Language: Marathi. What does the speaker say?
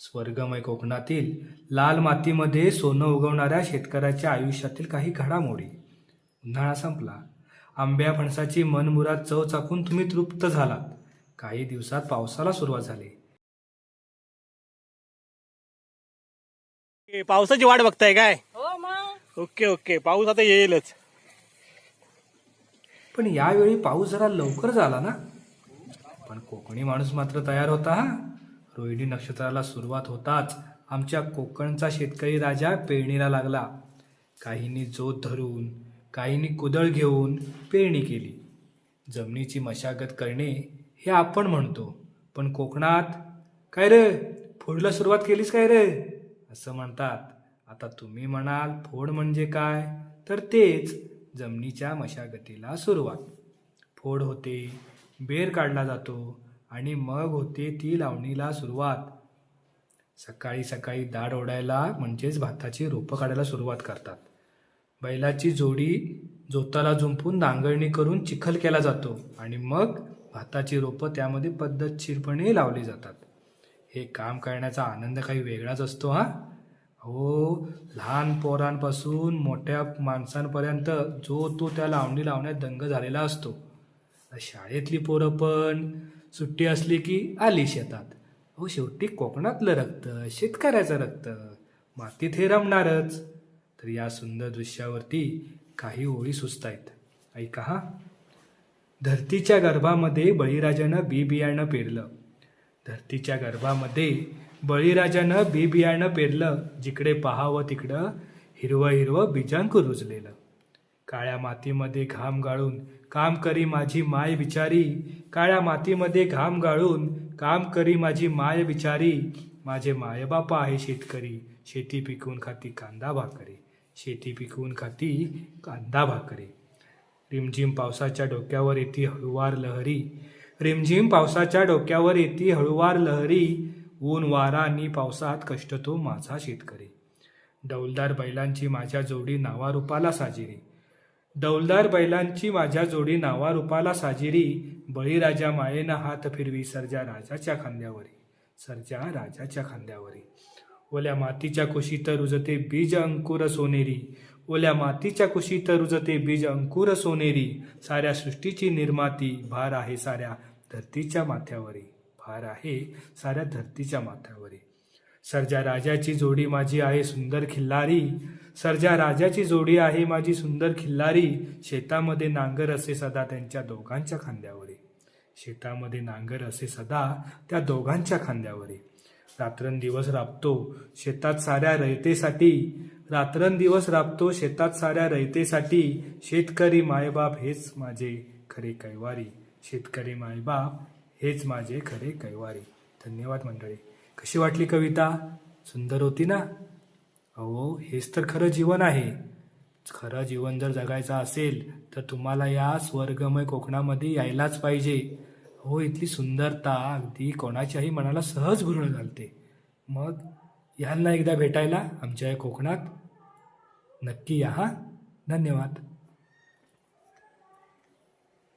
स्वर्गमय कोकणातील लाल मातीमध्ये सोनं उगवणाऱ्या शेतकऱ्याच्या आयुष्यातील काही घडामोडी. उन्हाळा संपला. आंब्या फणसाची मनमुराद चव चाकून तुम्ही तृप्त झालात. काही दिवसात पावसाला सुरुवात झाली. पावसाची वाट बघताय काय? हो ओके ओके. पाऊस आता येईलच. पण यावेळी पाऊस जरा लवकर झाला ना? पण कोकणी माणूस मात्र तयार होता हा. रोहिणी नक्षत्राला सुरुवात होताच आमच्या कोकणचा शेतकरी राजा पेरणीला लागला. काहींनी जोत धरून काहींनी कुदळ घेऊन पेरणी केली. जमिनीची मशागत करणे हे आपण म्हणतो पण कोकणात काय रे फोडला सुरुवात केलीस काय रे? असं म्हणतात. आता तुम्ही म्हणाल फोड म्हणजे काय? तर तेच जमिनीच्या मशागतीला सुरुवात. फोड होते बेर काढला जातो आणि मग होते ती लावणीला सुरुवात. सकाळी सकाळी दाढ ओढायला म्हणजेच भाताची रोपं काढायला सुरुवात करतात. बैलाची जोडी जोताला जुंपून नांगरणी करून चिखल केला जातो आणि मग भाताची रोपं त्यामध्ये पद्धतशीरपणे लावली जातात. हे काम करण्याचा आनंद काही वेगळाच असतो हा? हो लहान पोरांपासून मोठ्या माणसांपर्यंत जो तो त्या लावणी लावण्यात दंग झालेला असतो. शाळेतली पोरं पण सुट्टी असली की आली शेतात अहो शेवटी कोकणातलं रक्त शेतकऱ्याचं रक्त. मातीत हे रमणारच. तर या सुंदर दृश्यावरती काही ओळी सुचतायत. ऐका हा. धरतीच्या गर्भामध्ये बळीराजानं बी बियाणं पेरलं. धरतीच्या गर्भामध्ये बळीराजानं बी बियाणं पेरलं जिकडे पाहावं तिकडं हिरवं हिरवं बीजांकूर रुजलेलं. काळ्या मातीमध्ये घाम गाळून काम करी माझी माय विचारी. काळ्या मातीमध्ये घाम गाळून काम करी माझी माय विचारी. माझे मायबापा आहे शेतकरी. शेती पिकवून खाती कांदा भाकरी. शेती पिकवून खाती कांदा भाकरी. रिमझिम पावसाच्या डोक्यावर येती हळुवार लहरी. रिमझिम पावसाच्या डोक्यावर येती हळुवार लहरी. ऊन वारा आणि पावसात कष्ट तो माझा शेतकरी. डौलदार बैलांची माझ्या जोडी नावारूपाला साजिरी. डौलदार बैलांची माझ्या जोडी नावारूपाला साजिरी बळीराजा मायेनं हात फिरवी सर्जा राजाच्या खांद्यावरी सर्जा राजाच्या खांद्यावरी. ओल्या मातीच्या कुशीत रुजते बीज अंकुर सोनेरी ओल्या मातीच्या कुशीत रुजते बीज अंकुर सोनेरी. साऱ्या सृष्टीची निर्माती भार आहे साऱ्या धरतीच्या माथ्यावरी भार आहे साऱ्या धरतीच्या माथ्यावरी. सर्जा राजाची जोडी माझी आहे सुंदर खिल्लारी. सर्जा राजाची जोडी आहे माझी सुंदर खिल्लारी. शेतामध्ये नांगर असे सदा त्यांच्या दोघांच्या खांद्यावरी. शेतामध्ये नांगर असे सदा त्या दोघांच्या खांद्यावरी. रात्रंदिवस राबतो शेतात साऱ्या रयतेसाठी. रात्रंदिवस राबतो शेतात साऱ्या रयतेसाठी. शेतकरी मायबाप हेच माझे खरे कैवारी. शेतकरी मायबाप हेच माझे खरे कैवारी. धन्यवाद मंडळी. कशी वाटली कविता? सुंदर होती ना? अहो हेच तर खरं जीवन आहे. खरं जीवन जर जगायचं असेल तर तुम्हाला या स्वर्गमय कोकणामध्ये यायलाच पाहिजे. हो इथली सुंदरता अगदी कोणाच्याही मनाला सहज भरून घालते. मग यांना एकदा भेटायला आमच्या या कोकणात? नक्की या हा? धन्यवाद.